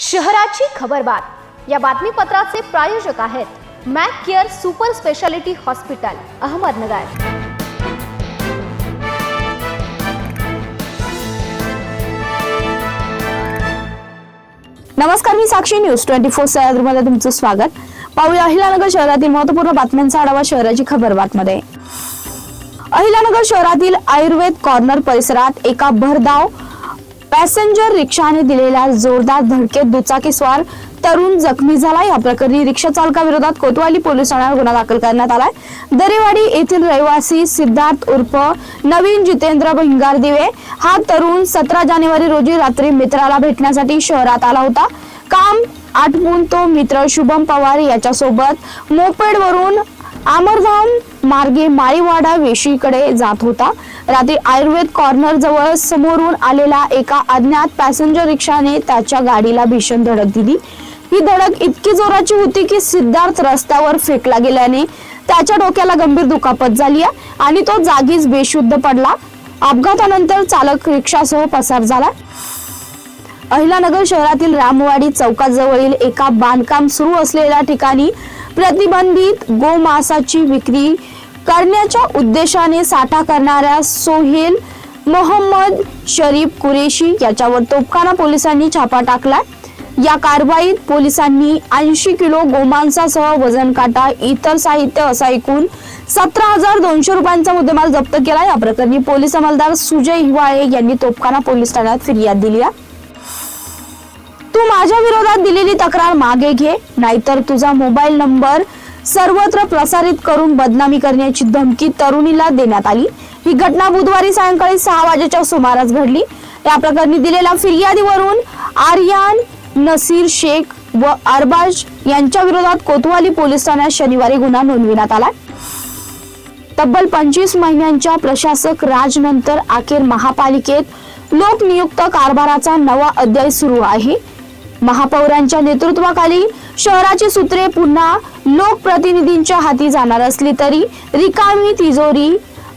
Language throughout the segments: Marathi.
शहराची खबरबात या बातमीपत्राचे प्रायोजक आहेत Mac care super speciality hospital Ahmednagar. नमस्कार मी साक्षी न्यूज. ट्वेंटी फोर सह्याद्रीमध्ये तुमचं स्वागत. पाहूया अहिलानगर शहरातील महत्त्वपूर्ण बातम्यांचा आढावा शहराची खबर बातमध्ये. अहिलानगर शहरातील आयुर्वेद कॉर्नर परिसरात एका भरधाव पॅसेंजर रिक्षाने दिलेल्या जोरदार धडकेत दुचाकीस्वार तरुण जखमी झाला. या प्रकरणी रिक्षा चालकाविरोधात कोतवाली पोलीस ठाण्यात गुन्हा दाखल करण्यात आलाय. दरेवाडी येथील रहिवासी सिद्धार्थ उर्फ नवीन जितेंद्र भिंगार दिवे हा तरुण सतरा जानेवारी रोजी रात्री मित्राला भेटण्यासाठी शहरात आला होता. काम आटपून तो मित्र शुभम पवार याच्यासोबत मोपेडवरून आमरधाम मार्गे माळीवाडा वेशीकडे जात होता. रात्री आयुर्वेद कॉर्नर जवळ समोरून आलेला एका अज्ञात पॅसेंजर रिक्षाने त्याच्या गाडीला भीषण धडक दिली. ही धडक इतकी जोराची होती की सिद्धार्थ रस्त्यावर फेकला गेल्याने त्याच्या डोक्याला गंभीर दुखापत झाली आणि तो जागीच बेशुद्ध पडला. अपघातानंतर चालक रिक्षासह पसार झाला. अहिलानगर शहरातील रामवाडी चौकाजवळील एका बांधकाम सुरू असलेल्या ठिकाणी प्रतिबंधित गोमांसाची विक्री करण्याच्या उद्देशाने साठा करणाऱ्या सोहेल मोहम्मद शरीफ कुरेशी याच्यावर तोफखाना पोलिसांनी छापा टाकला या कारवाईत पोलिसांनी ऐंशी किलो गोमांसासह वजन काटा इतर साहित्य असा एकूण सतरा हजार दोनशे रुपयांचा मुद्देमाल जप्त केला. या प्रकरणी पोलीस अंमलदार सुजय हिवाळे यांनी तोफखाना पोलीस ठाण्यात फिर्याद दिली आहे. तू माझ्या विरोधात दिलेली तक्रार मागे घे नाहीतर तुझा मोबाईल नंबर सर्वत्र प्रसारित करून बदनामी करण्याची धमकी तरुणीला देण्यात आली. ही घटना बुधवारी सायंकाळी सहा वाजेच्या सुमारास घडली. या प्रकरणी दिलेल्या फिर्यादीवरून आर्यान नसीर शेख व अरबाज यांच्या विरोधात कोतवाली पोलीस ठाण्यात शनिवारी गुन्हा नोंदविण्यात आला. तब्बल पंचवीस महिन्यांच्या प्रशासक राजनंतर अखेर महापालिकेत लोकनियुक्त कारभाराचा नवा अध्याय सुरू आहे. महापौरांच्या नेतृत्वाखाली शहराची सूत्रे पुन्हा लोकप्रतिनिधींच्या हाती जाणार असली तरी रिकामी तिजोरी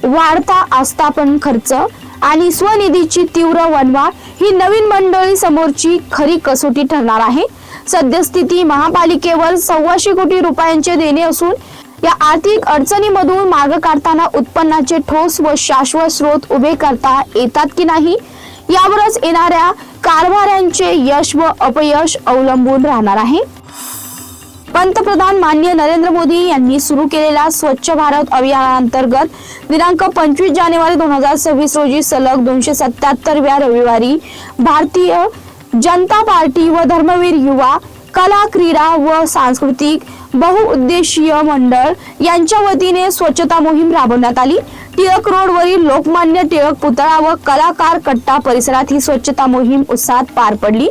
वाढता आस्थापन खर्च आणि स्वनिधीची तीव्र वनवा ही नवीन मंडळी समोरची खरी कसोटी ठरणार आहे. सद्यस्थिती महापालिकेवर सव्वाशे कोटी रुपयांचे देणे असून या आर्थिक अडचणीमधून मार्ग काढताना उत्पन्नाचे ठोस व शाश्वत स्रोत उभे करता येतात की नाही यावरच येणाऱ्या कारभाऱ्यांचे यश व अपयश अवलंबून राहणार आहे. पंतप्रधान माननीय नरेंद्र मोदी यांनी सुरू केलेल्या स्वच्छ भारत अभियानांतर्गत दिनांक पंचवीस जानेवारी दोन हजार सव्वीस रोजी सलग दोनशे सत्याहत्तरव्या रविवारी भारतीय जनता पार्टी व धर्मवीर युवा कला क्रीडा व सांस्कृतिक बहुउद्देशीय मंडळ यांच्या वतीने स्वच्छता मोहीम राबवण्यात आली. टिळक रोडवरील लोकमान्य टिळक पुतळा व कलाकार कट्टा परिसरात ही स्वच्छता मोहीम उत्साहात पार पडली.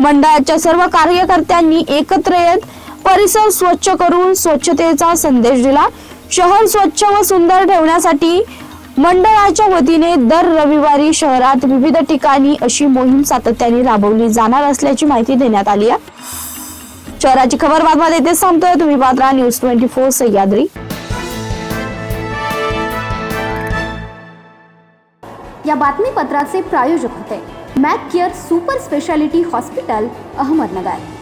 मंडळाच्या सर्व कार्यकर्त्यांनी एकत्र येत परिसर स्वच्छ करून स्वच्छतेचा संदेश दिला. शहर स्वच्छ व सुंदर ठेवण्यासाठी मंडळाच्या वतीने दर रविवारी शहरात विविध ठिकाणी अशी मोहीम सातत्याने राबवली जाणार असल्याची माहिती देण्यात आली आहे. शहराची खबर बातम्या देते संपतोय तुम्ही पात्रा न्यूज़ ट्वेंटी फोर सह्याद्री या बातमीपत्राचे प्रायोजक होते। Mac care super speciality hospital Ahmednagar.